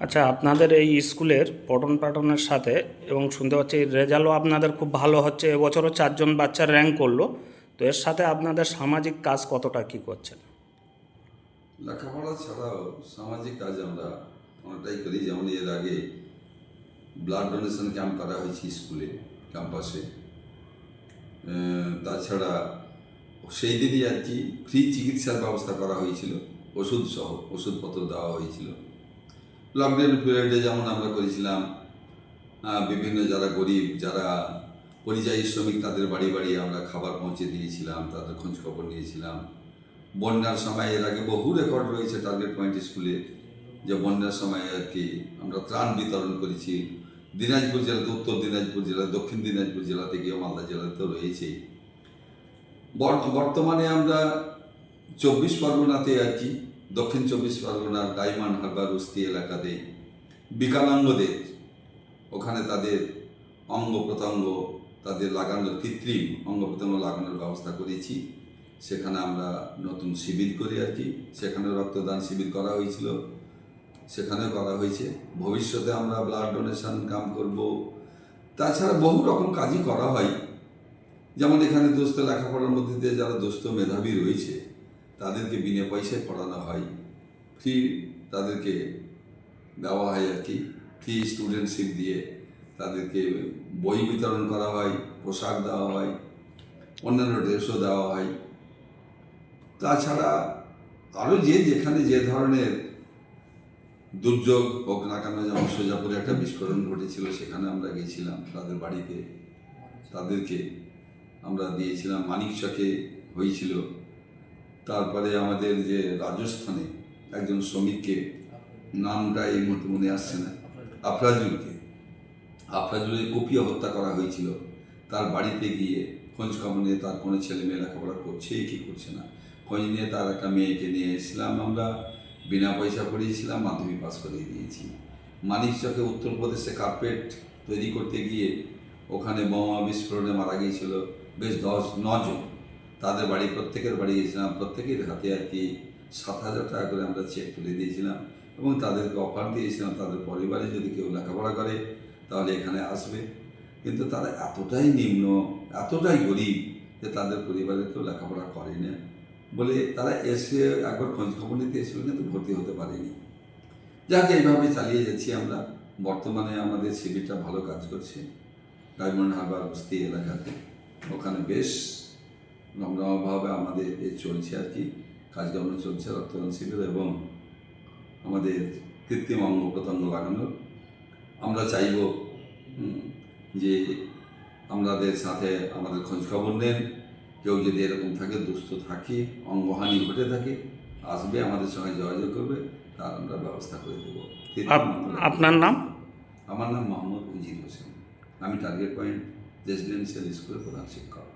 আচ্ছা আপনাদের এই স্কুলের পঠন পাঠনের সাথে এবং শুনতে পাচ্ছি রেজাল্টও আপনাদের খুব ভালো হচ্ছে। এবছরও চারজন বাচ্চা র্যাঙ্ক করল। তো এর সাথে আপনাদের সামাজিক কাজ কতটা কী করছেন? লেখাপড়া ছাড়াও সামাজিক কাজ আমরা অনেকটাই করি। যেমন এর আগে ব্লাড ডোনেশন ক্যাম্প করা হয়েছে স্কুলে ক্যাম্পাসে তাছাড়া সেই দিনই আর কি ফ্রি চিকিৎসার ব্যবস্থা করা হয়েছিল। ওষুধ সহ ওষুধপত্র দেওয়া হয়েছিল। লকডাউন পিরিয়ডে যেমন আমরা করেছিলাম বিভিন্ন যারা গরিব, যারা পরিযায়ী শ্রমিক তাদের বাড়ি বাড়ি আমরা খাবার পৌঁছে দিয়েছিলাম, তাদের খোঁজ খবর নিয়েছিলাম। বন্যার সময় এর আগে বহু রেকর্ড রয়েছে টার্গেট পয়েন্ট স্কুলে যে বন্যার সময় আর কি আমরা ত্রাণ বিতরণ করেছি। দিনাজপুর জেলাতে উত্তর দিনাজপুর জেলা, দক্ষিণ দিনাজপুর জেলা থেকে মালদা জেলাতেও রয়েছেই বর- বর্তমানে আমরা চব্বিশ পরগনাতে আর কি দক্ষিণ চব্বিশ পরগনার ডায়মন্ড হারবার বস্তি এলাকাতে, বিকলাঙ্গদের, ওখানে তাদের অঙ্গ প্রত্যঙ্গ তাদের লাগানোর কৃত্রিম অঙ্গ প্রত্যঙ্গ লাগানোর ব্যবস্থা করেছি। সেখানে আমরা নতুন শিবির করি আর কি। সেখানে রক্তদান শিবির করা হয়েছিল। সেখানেও করা হয়েছে। ভবিষ্যতে আমরা ব্লাড ডোনেশন কাম করব। তাছাড়া বহু রকম কাজই করা হয়। যেমন এখানে দোস্ত লেখাপড়ার মধ্যে দিয়ে যারা দোস্ত মেধাবী রয়েছে, তাদেরকে বিনা পয়সায় পড়ানো হয়। ফ্রি তাদেরকে দেওয়া হয় আর কি। ফ্রি স্টুডেন্টশিপ দিয়ে। তাদেরকে বই বিতরণ করা হয়, পোশাক দেওয়া হয়, অন্যান্য ড্রেসও দেওয়া হয়। তাছাড়া আরও যে যেখানে যে ধরনের দুর্যোগ হোক না কেন, যেমন সোজাপুরে একটা বিস্ফোরণ ঘটেছিল, সেখানে আমরা গিয়েছিলাম তাদের বাড়িতে। তাদেরকে আমরা দিয়েছিলাম মানিকচকে হয়েছিল। তারপরে আমাদের যে রাজস্থানে একজন শ্রমিককে, নামটা এই মুহূর্তে মনে আসছে না। আফরাজুলকে। আফরাজুলের কুপিয়ে হত্যা করা হয়েছিল, তার বাড়িতে গিয়ে খোঁজ খবর নিয়ে তার কোনো ছেলে মেয়ে লেখাপড়া করছে, কি করছে না? খোঁজ নিয়ে তার একটা মেয়েকে নিয়ে এসেছিলাম আমরা, বিনা পয়সা পড়িয়েছিলাম মাধ্যমিক পাস করিয়ে দিয়েছি। মানিকচকে উত্তরপ্রদেশে কার্পেট তৈরি করতে গিয়ে ওখানে বোমা বিস্ফোরণে মারা গিয়েছিল বেশ দশ নজন তাদের বাড়ি, প্রত্যেকের বাড়ি গিয়েছিলাম, প্রত্যেকের হাতে আর কি সাত হাজার টাকা করে আমরা চেক তুলে দিয়েছিলাম এবং তাদেরকে অফার দিয়েছিলাম, তাদের পরিবারে যদি কেউ লেখাপড়া করে তাহলে এখানে আসবে। কিন্তু তারা এতটাই নিম্ন, এতটাই গরিব যে তাদের পরিবারে কেউ লেখাপড়া করে না বলে তারা এসে একবার খোঁজ খবর নিতে এসেছিল, কিন্তু ভর্তি হতে পারেনি। যাকে, এইভাবে চালিয়ে যাচ্ছি আমরা। বর্তমানে আমাদের শিবিরটা ভালো কাজ করছে। ডায়মন্ড হারবার বস্তি এলাকাতে। ওখানে বেশ রমরমাভাবে আমাদের এ চলছে আর কি। কাজকর্ম চলছে রক্তদান শিবির এবং আমাদের কৃত্রিম অঙ্গ প্রত্যঙ্গ লাগানোর আমরা চাইব যে আমাদের সাথে আমাদের খোঁজ খবর নেন। কেউ যদি এরকম থাকে দুস্থ থাকে অঙ্গহানি ঘটে থাকে আসবে আমাদের সঙ্গে যোগাযোগ করবে তার আমরা ব্যবস্থা করে দেবো। আপনার নাম? আমার নাম মোহাম্মদ উজির হোসেন। আমি টার্গেট পয়েন্ট রেসিডেন্সিয়াল স্কুলের প্রধান শিক্ষক।